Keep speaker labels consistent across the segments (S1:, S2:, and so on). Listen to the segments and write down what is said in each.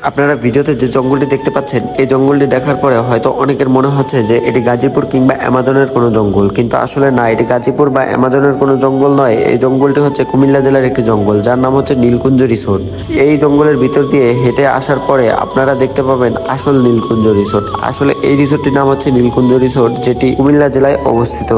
S1: আপনারা ভিডিওতে যে জঙ্গলটি দেখতে পাচ্ছেন, এই জঙ্গলটি দেখার পরে হয়তো অনেকের মনে হচ্ছে যে এটি গাজীপুর কিংবা অ্যামাজনের কোনো জঙ্গল। কিন্তু আসলে না, এটি গাজীপুর বা অ্যামাজনের কোনো জঙ্গল নয়। এই জঙ্গলটি হচ্ছে কুমিল্লা জেলার একটি জঙ্গল, যার নাম হচ্ছে নীলকুঞ্জ রিসোর্ট। এই জঙ্গলের ভিতর দিয়ে হেঁটে আসার পরে আপনারা দেখতে পাবেন আসল নীলকুঞ্জ রিসোর্ট। আসলে এই রিসোর্টটির নাম হচ্ছে নীলকুঞ্জ রিসোর্ট, যেটি কুমিল্লা জেলায় অবস্থিত।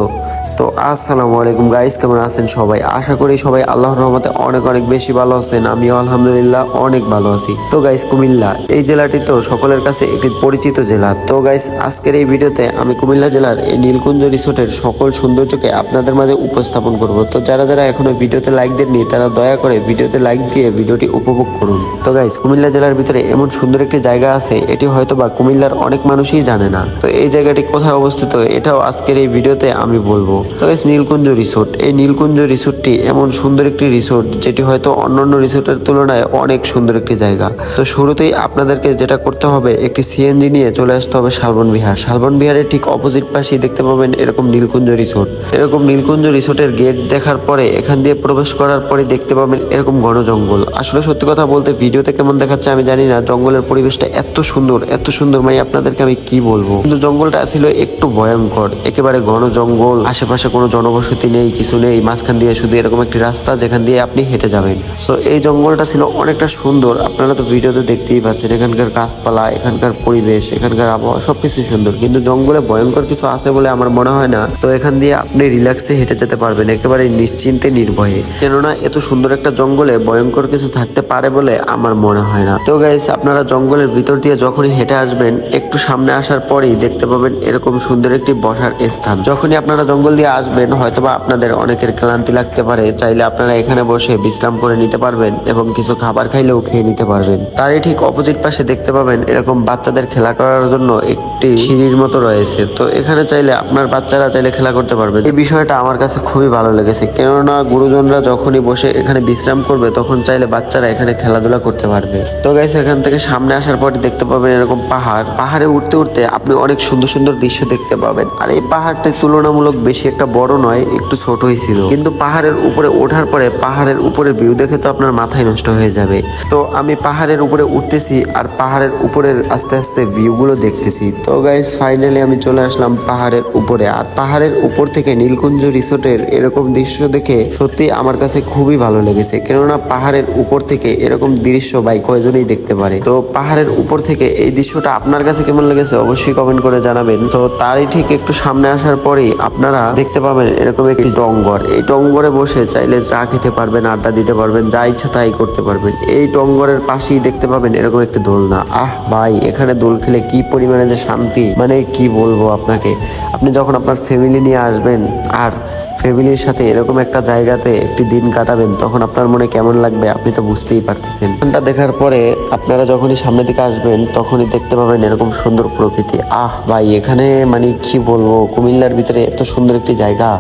S1: তো আসসালামু আলাইকুম গাইস কেমন আছেন সবাই? আশা করি সবাই আল্লাহর রহমতে অনেক অনেক বেশি ভালো আছেন, আমিও আলহামদুলিল্লাহ অনেক ভালো আছি। তো গাইস কুমিল্লা, এই জেলাটি তো সকলের কাছে একটি পরিচিত জেলা। তো গাইস আজকের এই ভিডিওতে আমি কুমিল্লা জেলার এই নীলকুঞ্জ রিসোর্টের সকল সৌন্দর্যকে আপনাদের মাঝে উপস্থাপন করব। তো যারা যারা এখনও ভিডিওতে লাইক দেননি, তারা দয়া করে ভিডিওতে লাইক দিয়ে ভিডিওটি উপভোগ করুন। তো গাইস কুমিল্লা জেলার ভিতরে এমন সুন্দর একটি জায়গা আছে, এটি হয়তো বা কুমিল্লার অনেক মানুষই জানে না। তো এই জায়গাটি কোথায় অবস্থিত, এটাও আজকের এই ভিডিওতে আমি বলব। তো গাইস নীলকুঞ্জ রিসোর্ট, এই নীলকুঞ্জ রিসোর্টটি এমন সুন্দর একটি রিসোর্ট যেটি হয়তো অন্যান্য রিসোর্টের তুলনায় অনেক সুন্দর একটি জায়গা। তো শুরুতেই আপনাদেরকে যেটা করতে হবে, একটি সিএনজি নিয়ে চলে আসতে হবে শালবন বিহার। শালবন বিহারের ঠিক অপোজিট পাশেই দেখতে পাবেন এরকম নীলকুঞ্জ রিসোর্ট। এরকম নীলকুঞ্জ রিসোর্টের গেট দেখার পরে, এখান দিয়ে প্রবেশ করার পরে দেখতে পাবেন এরকম ঘন জঙ্গল। আসলে সত্যি কথা বলতে ভিডিওতে কেমন দেখাচ্ছে আমি জানি না, জঙ্গলের পরিবেশটা এত সুন্দর এত সুন্দর মানে আপনাদেরকে আমি কি বলব? কিন্তু জঙ্গলটা ছিল একটু ভয়ঙ্কর, একেবারে ঘন জঙ্গল, আশেপাশে কোনো জনবসতি নেই, কিছু নেই, মাঝখান দিয়ে শুধু এরকম একটি রাস্তা যেখান দিয়ে আপনি হেঁটে যাবেন। সো এই জঙ্গলটা ছিল অনেকটা সুন্দর। আপনারা তো ভিডিওতে দেখতেই পাচ্ছেন, এখানকার গাছপালা, এখানকার পরিবেশ, এখানকার আবহাওয়া সব সবকিছু সুন্দর। কিন্তু জঙ্গলে ভয়ঙ্কর কিছু আছে বলে আমার মনে হয় না। তো এখান দিয়ে আপনি রিল্যাক্সে হেঁটে যেতে পারবেন, একেবারে নিশ্চিন্তে, নির্ভয়ে। কেননা, এত সুন্দর একটা জঙ্গলে ভয়ঙ্কর কিছু থাকতে পারে বলে আমার মনে হয় না। তো গাইস আপনারা জঙ্গলের ভিতর দিয়ে যখনই হেঁটে আসবেন, একটু সামনে আসার পরেই দেখতে পাবেন এরকম সুন্দর একটি বসার স্থান। যখনই আপনারা জঙ্গল দিয়ে আসবেন, হয়তোবা আপনাদের অনেকের ক্লান্তি লাগতে পারে। চাইলে আপনারা এখানে বসে বিশ্রাম করে নিতে পারবেন এবং কিছু খাবার খাইলেও খেয়ে নিতে পারবেন। তারই ঠিক অপোজিট পাশে দেখতে পাবেন এরকম বাচ্চাদের খেলা করার জন্য একটি সিঁড়ির মতো রয়েছে। তো এখানে চাইলে আপনার বাচ্চারা চাইলে খেলা করতে পারবে। এই বিষয়টা আমার কাছে খুবই ভালো লেগেছে। কেননা গুরুজনরা যখনই বসে এখানে বিশ্রাম করবে, তখন চাইলে বাচ্চারা এখানে খেলাধুলা করতে পারবে। তো গাইস এখান থেকে সামনে আসার পর দেখতে পাবেন এরকম পাহাড়। পাহাড়ে উঠতে উঠতে আপনি অনেক সুন্দর সুন্দর দৃশ্য দেখতে পাবেন। আর এই পাহাড়টা তুলনামূলক বেশি একটা বড় নয়, একটু ছোটই ছিল। কিন্তু পাহাড়ের উপরে ওঠার পরে পাহাড়ের উপরে ভিউ দেখে তো আপনার মাথায় নষ্ট হয়ে যাবে। তো আমি পাহাড়ের উপরে উঠতেছি আর পাহাড়ের উপরের আস্তে আস্তে ভিউগুলো দেখতেছি। তো গাইস ফাইনালি আমি চলে আসলাম পাহাড়ের উপরে। আর পাহাড়ের উপর থেকে নীলকুঞ্জ রিসোর্টের এরকম দৃশ্য দেখে সত্যি আমার কাছে খুবই ভালো লেগেছে। কেননা পাহাড়ের উপর থেকে এরকম দৃশ্য ভাই কয়জনই দেখতে পারে। তো পাহাড়ের উপর থেকে এই দৃশ্যটা আপনার কাছে কেমন লেগেছে অবশ্যই কমেন্ট করে জানাবেন। তো তারই ঠিক একটু সামনে আসার পরেই আপনারা দেখতে পাবেন এরকম একটি টঙ্গর। এই টঙ্গরে বসে চাইলে চা খেতে পারবেন, আড্ডা দিতে পারবেন, যা ইচ্ছা তাই করতে পারবেন। এই টঙ্গরের পাশেই দেখতে পাবেন এরকম একটি দোলনা। আহ ভাই, এখানে দোল খেলে কি পরিমাণে যে শান্তি। মানে কি বলব আপনাকে? আপনি যখন আপনার ফ্যামিলি নিয়ে আসবেন আর ফ্যামিলির সাথে এরকম একটা জায়গাতে একটি দিন কাটাবেন, তখন আপনার মনে কেমন লাগবে আপনি তো বুঝতেই পারতেছেন। এখানটা দেখার পরে আপনারা যখনই সামনের দিকে আসবেন, তখনই দেখতে পাবেন এরকম সুন্দর প্রকৃতি। আহ ভাই, এখানে মানে কি বলব? কুমিল্লার ভিতরে এত সুন্দর একটি জায়গা।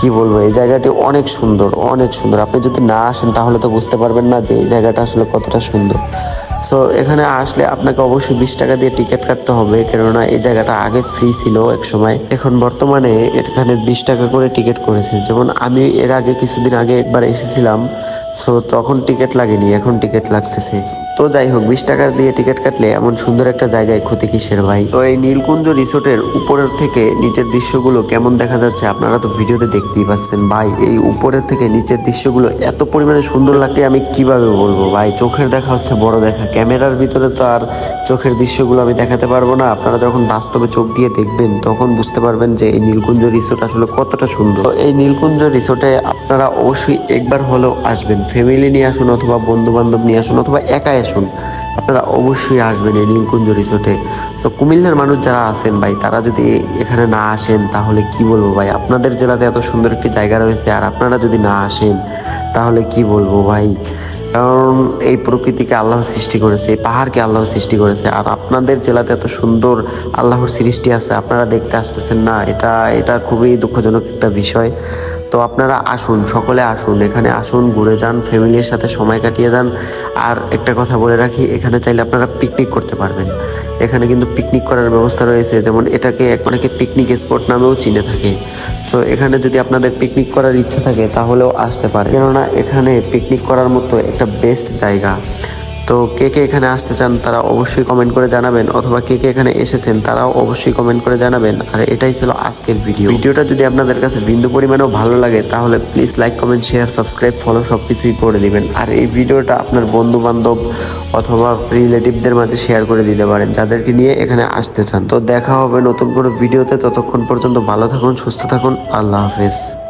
S1: কি বলব? এই জায়গাটি অনেক সুন্দর অনেক সুন্দর। আপনি যদি না আসেন, তাহলে তো বুঝতে পারবেন না যে এই জায়গাটা আসলে কতটা সুন্দর। সো এখানে আসলে আপনাকে অবশ্যই বিশ টাকা দিয়ে টিকিট কাটতে হবে, কেননা এই জায়গাটা আগে ফ্রি ছিল এক সময়। এখন বর্তমানে এখানে বিশ টাকা করে টিকিট করেছে। যেমন আমি এর আগে কিছুদিন আগে একবার এসেছিলাম সো তখন টিকিট লাগেনি, এখন টিকিট লাগতেছে। তো যাই হোক, বিশ টাকা দিয়ে টিকিট কাটলে এমন সুন্দর একটা জায়গায় ক্ষতি কিসের ভাই? তো এই নীলকুঞ্জ রিসোর্টের উপরের থেকে নিচের দৃশ্যগুলো কেমন দেখা যাচ্ছে আপনারা তো ভিডিওতে দেখতেই পাচ্ছেন। ভাই, এই উপরের থেকে নিচের দৃশ্যগুলো এত পরিমাণে সুন্দর লাগে আমি কীভাবে বলব? ভাই, চোখের দেখা হচ্ছে বড় দেখা। ক্যামেরার ভিতরে তো আর চোখের দৃশ্যগুলো আমি দেখাতে পারব না। আপনারা যখন বাস্তবে চোখ দিয়ে দেখবেন, তখন বুঝতে পারবেন যে এই নীলকুঞ্জ রিসোর্ট আসলে কতটা সুন্দর। এই নীলকুঞ্জ রিসোর্টে আপনারা অবশ্যই একবার হলেও আসবেন। ফ্যামিলি নিয়ে আসুন অথবা বন্ধু বান্ধব নিয়ে আসুন অথবা একাই আসুন, আপনারা অবশ্যই আসবেন এই নীলকুঞ্জ রিসোর্টে তো কুমিল্লার মানুষ যারা আছেন ভাই, তারা যদি এখানে না আসেন, তাহলে কি বলব ভাই? আপনাদের জেলাতে এত সুন্দর একটি জায়গা রয়েছে, আর আপনারা যদি না আসেন, তাহলে কি বলব ভাই? কারণ এই প্রকৃতিকে আল্লাহ সৃষ্টি করেছে, এই পাহাড়কে আল্লাহ সৃষ্টি করেছে, আর আপনাদের জেলাতে এত সুন্দর আল্লাহর সৃষ্টি আছে, আপনারা দেখতে আসতেছেন না, এটা এটা খুবই দুঃখজনক একটা বিষয়। তো আপনারা আসুন, সকলে আসুন, এখানে আসুন, ঘুরে যান ফ্যামিলির সাথে সময় কাটিয়ে যান। আর একটা কথা বলে রাখি, এখানে চাইলে আপনারা পিকনিক করতে পারবেন। এখানে কিন্তু পিকনিক করার ব্যবস্থা রয়েছে, যেমন এটাকে অনেকে পিকনিক স্পট নামেও চিনে থাকে। সো এখানে যদি আপনাদের পিকনিক করার ইচ্ছা থাকে, তাহলেও আসতে পারে। কেননা এখানে পিকনিক করার মতো একটা বেস্ট জায়গা। তো কে কে এখানে আসতে চান তারা অবশ্যই কমেন্ট করে জানাবেন, অথবা কে কে এখানে এসেছেন তারাও অবশ্যই কমেন্ট করে জানাবেন। আর এটাই ছিল আজকের ভিডিও ভিডিওটা যদি আপনাদের কাছে বিন্দু পরিমাণেও ভালো লাগে, তাহলে please like comment share subscribe follow সব কিছুই করে দিবেন। আর এই ভিডিওটা আপনার বন্ধু বান্ধব অথবা রিলেটিভদের মাঝে শেয়ার করে দিতে পারেন, যাদেরকে নিয়ে এখানে আসতে চান। তো দেখা হবে নতুন কোনো ভিডিওতে ততক্ষণ পর্যন্ত ভালো থাকুন, সুস্থ থাকুন, আল্লাহ হাফেজ।